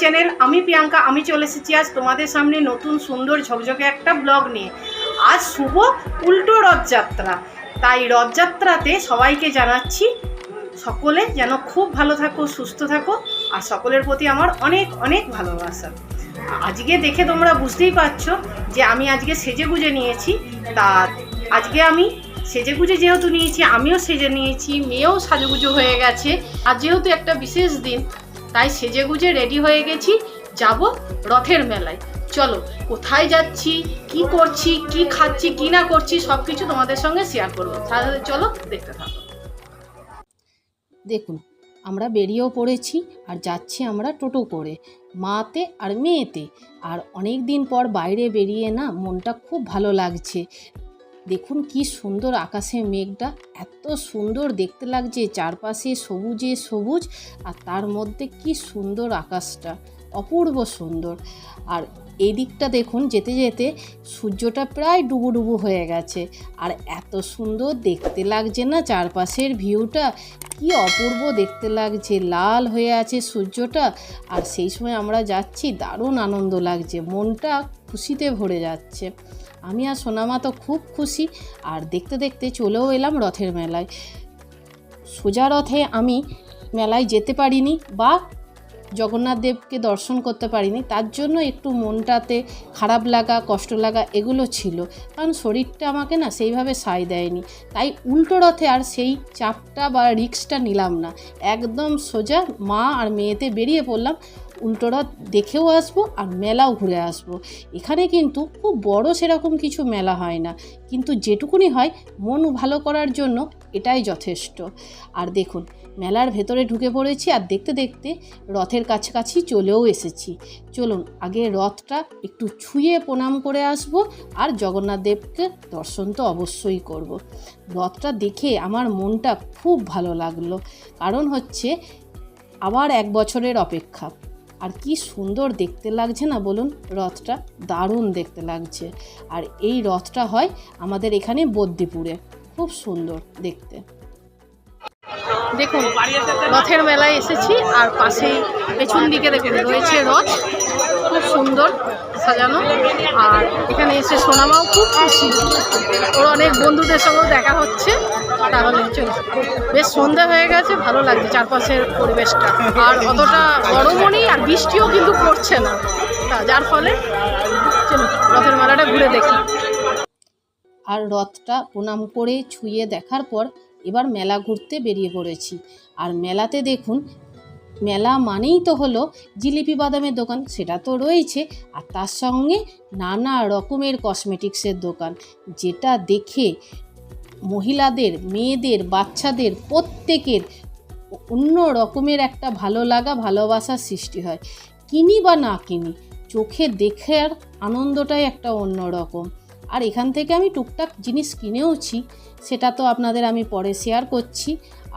Channel আমি প্রিয়াঙ্কা, আমি চলে এসেছি আজ তোমাদের সামনে নতুন সুন্দর ঝকঝকে একটা ব্লগ নিয়ে। আজ শুভ উল্টো রথযাত্রা। তাই রথযাত্রাতে সবাইকে জানাচ্ছি, সকলে যেন খুব ভালো থাকো, সুস্থ থাকো, আর সকলের প্রতি আমার অনেক অনেক ভালোবাসা। আজকে দেখে তোমরা বুঝতেই পারছ যে আমি আজকে সেজে গুজে নিয়েছি। তা আজকে আমি সেজে গুজে যেহেতু নিয়েছি, আমিও সেজে নিয়েছি, মেয়েও সাজুগুজু হয়ে গেছে। আর যেহেতু একটা বিশেষ দিন তাই সেজে গুজে রেডি হয়ে গেছি। যাব রথের মেলায়। চলো, কোথায় যাচ্ছি, কি করছি, কি খাচ্ছি, কি না করছি সব কিছু তোমাদের সঙ্গে শেয়ার করব। তাহলে চলো, দেখতে থাকো। দেখুন, আমরা বেরিয়েও পড়েছি আর যাচ্ছি আমরা টোটো করে, মাতে আর মেয়েতে। আর অনেক দিন পর বাইরে বেরিয়ে না মনটা খুব ভালো লাগছে। দেখুন কি সুন্দর আকাশে মেঘটা, এত সুন্দর দেখতে লাগছে, চারপাশে সবুজে সবুজ, আর তার মধ্যে কি সুন্দর আকাশটা, অপূর্ব সুন্দর। আর এই দিকটা দেখুন, যেতে যেতে সূর্যটা প্রায় ডুবু ডুবু হয়ে গেছে, আর এত সুন্দর দেখতে লাগছে না চারপাশের ভিউটা, কি অপূর্ব দেখতে লাগছে, লাল হয়ে আছে সূর্যটা, আর সেই সময় আমরা যাচ্ছি, দারুণ আনন্দ লাগছে, মনটা খুশিতে ভরে যাচ্ছে। আমি আর সোনামা তো খুব খুশি, আর দেখতে দেখতে চলেও এলাম রথের মেলায়। সোজা রথে আমি মেলায় যেতে পারিনি বা জগন্নাথ দেবকে দর্শন করতে পারিনি, তার জন্য একটু মনটাতে খারাপ লাগা, কষ্ট লাগা এগুলো ছিল। কারণ শরীরটা আমাকে না সেইভাবে সায় দেয়নি। তাই উল্টো রথে আর সেই চাপটা বা রিক্সটা নিলাম না। একদম সোজা মা আর মেয়েতে বেরিয়ে পড়লাম। উল্টো রথ দেখেও আসব আর মেলাও ঘুরে আসব। এখানে কিন্তু খুব বড় সেরকম কিছু মেলা হয় না। কিন্তু যেটুকুনি হয়, মন ভালো করার জন্য এটাই যথেষ্ট। আর দেখুন, মেলার ভেতরে ঢুকে পড়েছি আর দেখতে দেখতে রথের কাছাকাছি চলেও এসেছি। চলুন, আগে রথটা একটু ছুঁয়ে প্রণাম করে আসব আর জগন্নাথ দেবকে দর্শন তো অবশ্যই করব। রথটা দেখে আমার মনটা খুব ভালো লাগল। কারণ হচ্ছে, আবার এক বছরের অপেক্ষা। আর কি সুন্দর দেখতে লাগছে না বলুন? রথটা দারুণ দেখতে লাগছে। আর এই রথটা হয় আমাদের এখানে বদ্যিপুরে খুব সুন্দর দেখতে। দেখুন, রথের মেলায় এসেছি আর পাশেই পেছন দিকে দেখুন রয়েছে রথ। খুব সুন্দর। সাজানো। আর এখানে এসে সোনামাও খুব খুশি। ওর অনেক বন্ধুদের সঙ্গেও দেখা হচ্ছে। তাহলে চলো। বেশ সন্ধে হয়ে গেছে, ভালো লাগছে চারপাশের পরিবেশটা। আর অতটা গরমও নেই, আর বৃষ্টিও কিন্তু পড়ছে না। যার ফলে, চলো, রথের মেলাটা ঘুরে দেখি। আর রথটা প্রণাম করে ছুঁয়ে দেখার পর এবার মেলা ঘুরতে বেরিয়ে পড়েছি। আর মেলাতে দেখুন মেলা মানেই তো হলো জিলিপি বাদামের দোকান, সেটা তো রয়েছে আর তার সঙ্গে নানা রকমের কসমেটিক্সের দোকান, যেটা দেখে মহিলাদের, মেয়েদের, বাচ্চাদের প্রত্যেকের অন্য রকমের একটা ভালো লাগা ভালোবাসার সৃষ্টি হয়। কিনি বা না কিনি, চোখে দেখে আর আনন্দটাই একটা অন্য রকম। আর এখান থেকে আমি টুকটাক জিনিস কিনেওছি, সেটা তো আপনাদের আমি পরে শেয়ার করছি।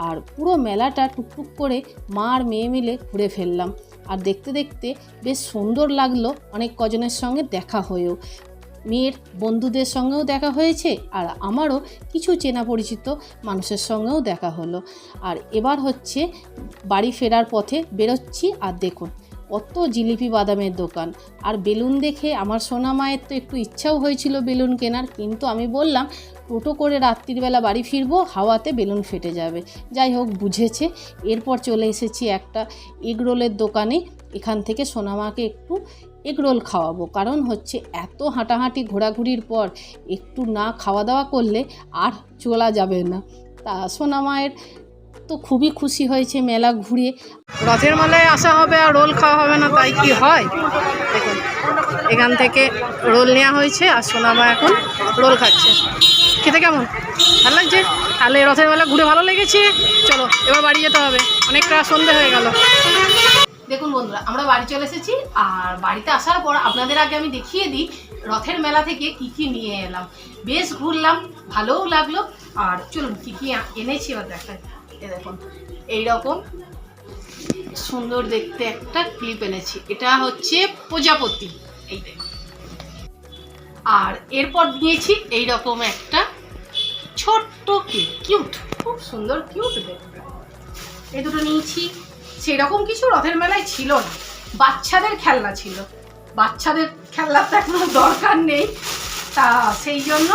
আর পুরো মেলাটা টুকটুক করে মা আর মেয়ে মিলে ঘুরে ফেললাম। আর দেখতে দেখতে বেশ সুন্দর লাগল অনেক কজনের সঙ্গে দেখা হয়েও। মেয়ের বন্ধুদের সঙ্গেও দেখা হয়েছে আর আমারও কিছু চেনা পরিচিত মানুষের সঙ্গেও দেখা হলো। আর এবার হচ্ছে বাড়ি ফেরার পথে বেরোচ্ছি আর দেখুন, কত জিলিপি বাদামের দোকান। আর বেলুন দেখে আমার সোনা মায়ের তো একটু ইচ্ছাও হয়েছিল বেলুন কেনার, কিন্তু আমি বললাম টোটো করে রাত্রিবেলা বাড়ি ফিরবো, হাওয়াতে বেলুন ফেটে যাবে। যাই হোক, বুঝেছে। এরপর চলে এসেছি একটা এগরোলের দোকানে। এখান থেকে সোনামাকে একটু এগরোল খাওয়াবো। কারণ হচ্ছে এত হাঁটাহাঁটি ঘোরাঘুরির পর একটু না খাওয়া দাওয়া করলে আর চলা যাবে না। তা সোনামায়ের তো খুবই খুশি হয়েছে মেলা ঘুরে। রথের মেলায় আসা হবে আর রোল খাওয়া হবে না, তাই কি হয়? দেখুন এখান থেকে রোল নেওয়া হয়েছে আর সোনামা এখন রোল খাচ্ছে। খেতে কেমন? ভালো লাগছে? তাহলে রথের মেলা ঘুরে ভালো লেগেছে। চলো, এবার বাড়ি যেতে হবে। অনেকটা সন্ধে হয়ে গেল। দেখুন বন্ধুরা, আমরা বাড়ি চলে এসেছি, আর বাড়িতে আসার পর আপনাদের আগে আমি দেখিয়ে দিই রথের মেলা থেকে কি কি নিয়ে এলাম। বেশ ঘুরলাম, ভালোও লাগল, আর চলুন কি কি এনেছি এবার দেখাই। এ দেখুন, এইরকম সুন্দর দেখতে একটা ক্লিপ এনেছি। এটা হচ্ছে প্রজাপতি। এই দেখুন। আর এরপর নিয়েছি এই রকম একটা ছোট্ট ক্লিপ কিউট খুব সুন্দর কিউট দেখতে। এই দুটো নিয়েছি। সেরকম কিছু রথের মেলায় ছিল না। বাচ্চাদের খেলনা ছিল। বাচ্চাদের খেলনার তো এখন দরকার নেই। তা সেই জন্য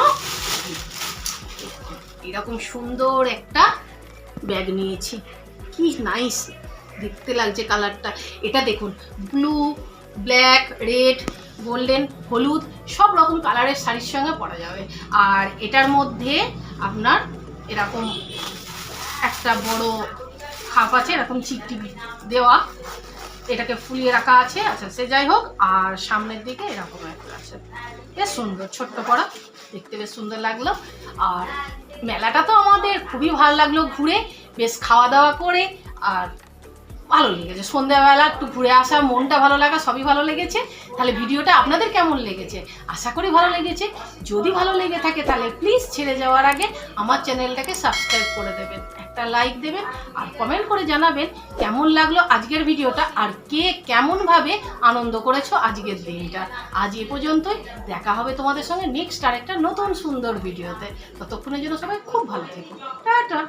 এরকম সুন্দর একটা ব্যাগ নিয়েছি। কি নাইস দেখতে লাগছে কালারটা এটা দেখুন ব্লু ব্ল্যাক রেড গোল্ডেন, হলুদ, সব রকম কালারের শাড়ির সঙ্গে পরা যাবে। আর এটার মধ্যে আপনার এরকম একটা বড় খাপ আছে, এরকম চিকটিকি দেওয়া। এটাকে ফুলিয়ে রাখা আছে। আচ্ছা সে যাই হোক, আর সামনের দিকে এরকম একটা আছে। বেশ সুন্দর, ছোট্ট পড়া দেখতে বেশ সুন্দর লাগল। আর মেলাটা তো আমাদের খুবই ভালো লাগল ঘুরে। বেশ খাওয়া দাওয়া করে, আর ভালো লেগেছে। সন্ধ্যাবেলা একটু ঘুরে আসা, মনটা ভালো লাগা, সবই ভালো লেগেছে। তাহলে ভিডিওটা আপনাদের কেমন লেগেছে? আশা করি ভালো লেগেছে। যদি ভালো লেগে থাকে তাহলে প্লিজ ছেড়ে যাওয়ার আগে আমার চ্যানেলটাকে সাবস্ক্রাইব করে দেবেন, একটা লাইক দেবেন, আর কমেন্ট করে জানাবেন কেমন লাগল আজকের ভিডিওটা আর কে কেমনভাবে আনন্দ করেছ আজকের দিনটা। আজ এ পর্যন্তই। দেখা হবে তোমাদের সঙ্গে নেক্সট আরেকটা নতুন সুন্দর ভিডিওতে। ততক্ষণের জন্য সবাই খুব ভালো থেকো। টাটা!